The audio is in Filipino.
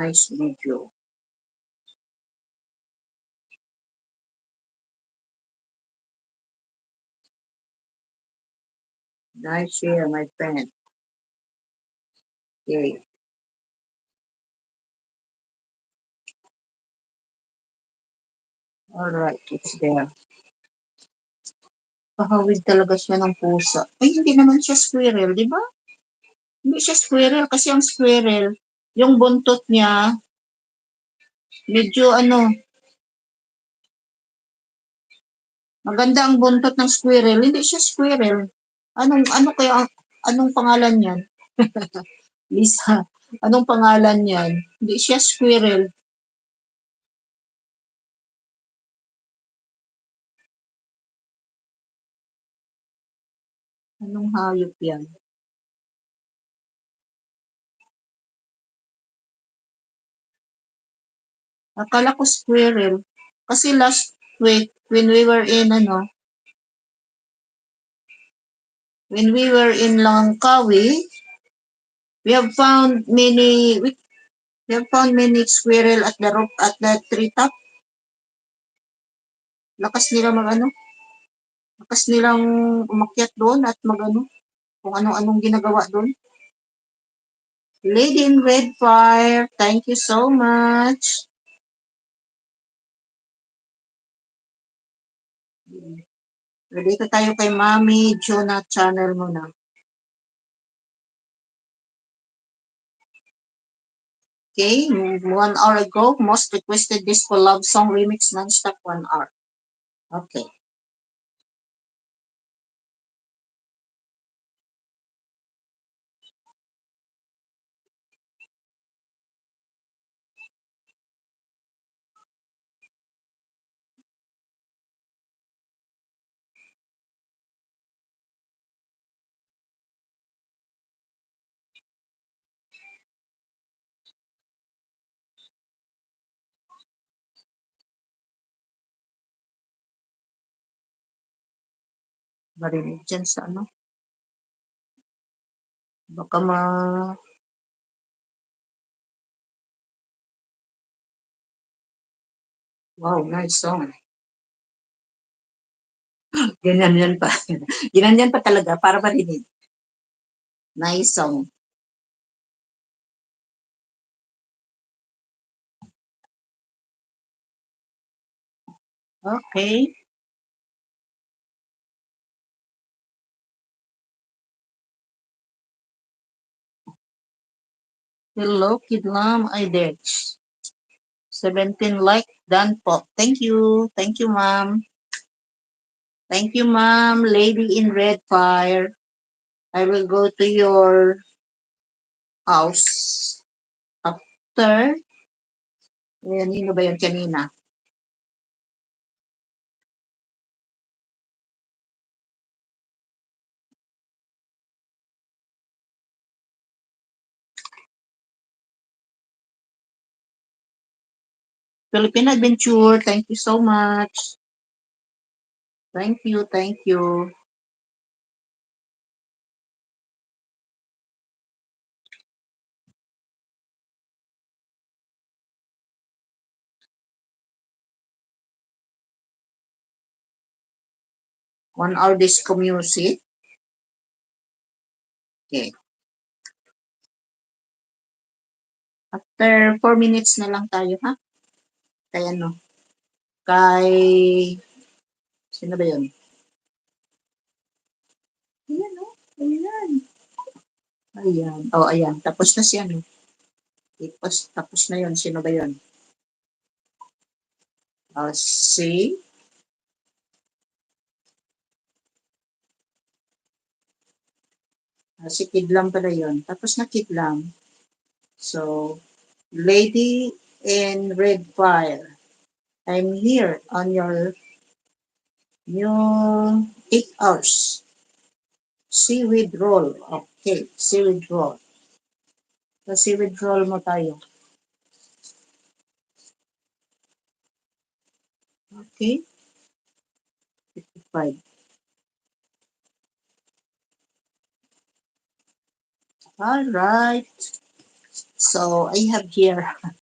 Nice video. Nice share, my friend. Okay. Alright, it's there. Pahawid talaga siya ng pusa. Ay, hindi naman siya squirrel, di ba? Hindi siya squirrel kasi ang squirrel, yung buntot niya, medyo ano, maganda ang buntot ng squirrel. Hindi siya squirrel. Anong, ano kaya, anong pangalan niyan? Lisa, anong pangalan niyan? Hindi siya squirrel. Anong hayop yan? Akala ko squirrel. Kasi last week, when we were in, ano, when we were in Langkawi, we have found many, we, we have found many squirrel at the rock, at the treetop. Lakas nila mag, ano, lakas nilang umakyat doon at mag, ano, kung anong-anong ginagawa doon. Lady in Red Fire, thank you so much. Dito tayo kay Mami Jonah channel muna. Okay, one hour ago, most requested disco love song remix non-stop one hour. Okay. Marinig dyan sa ano. Baka ma... Wow, nice song. Ganyan yan pa. Ganyan pa talaga para marinig. Nice song. Okay. Hello, Kidlam Idex. 17 like, done po. Thank you. Thank you, ma'am. Thank you, ma'am. Lady in red fire. I will go to your house after. Ayan, nino ba yun kanina? Philippine Adventure, thank you so much. Thank you, thank you. One hour disco music. Okay. After four minutes na lang tayo, ha? Kay ano? Kay... Sino ba yun? Ayan. Oh. Ayan. Ayan. Oh, ayan. Tapos na siya, no? Tapos, tapos na yun. Sino ba yun? Uh, si... Uh, si Kidlam pala yun. Tapos na Kidlam. So, Lady in Red Fire. I'm here on your new 8 hours. Seaweed roll. Okay, seaweed roll. So, seaweed roll mo tayo. Okay. 55. All right. So I have here